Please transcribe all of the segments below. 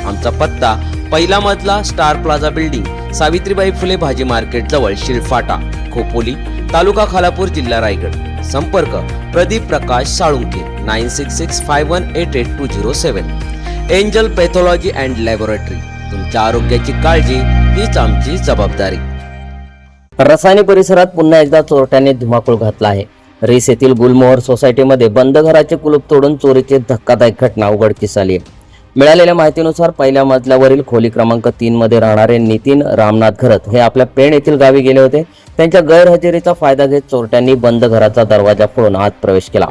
आमचा पत्ता पहिला मजला star plaza building Savitribai Phule भाजी मार्केट जवळ शिरफाटा खोपोली तालुका खालापूर जिल्हा रायगड. संपर्क Pradeep Prakash Salunke nine six six five one eight eight two zero seven. Angel pathology and laboratory तुमच्या आरोग्याची काळजी हीच आमची जबाबदारी. रसायनी परिसरात पुन्हा एकदा चोरट्याने धुमाकूळ घातला आहे. रेस येथील गुलमोहर सोसायटीमध्ये बंद घराचे कुलूप तोडून चोरीची धक्कादायक घटना उघडकीस आली आहे. मिळालेल्या माहितीनुसार पहिल्या मजल्यावरील खोली क्रमांक तीन मध्ये राहणारे नितीन रामनाथ घरत हे आपल्या पेण येथील गावी गेले होते. त्यांच्या गैरहजेरीचा फायदा घेत चोरट्यांनी बंद घराचा दरवाजा फोडून आत प्रवेश केला.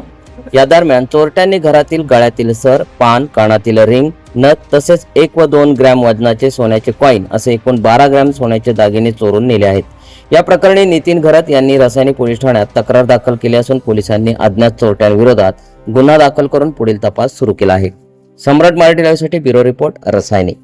या दरम्यान चोरट्यांनी घरातील गळ्यातील सर पान कानातील रिंग नथ तसेच एक व दोन ग्रॅम वजनाचे सोन्याचे कॉईन असे एकूण बारा ग्रॅम सोन्याचे दागिने चोरून नेले आहेत. या प्रकरणी नितीन घरत यांनी रसायनी पोलीस ठाण्यात तक्रार दाखल केली असून पोलिसांनी अज्ञात चोरट्यांविरोधात गुन्हा दाखल करून पुढील तपास सुरू केला आहे. सम्राट मराठी लाईव्हसाठी ब्युरो रिपोर्ट रसायनी.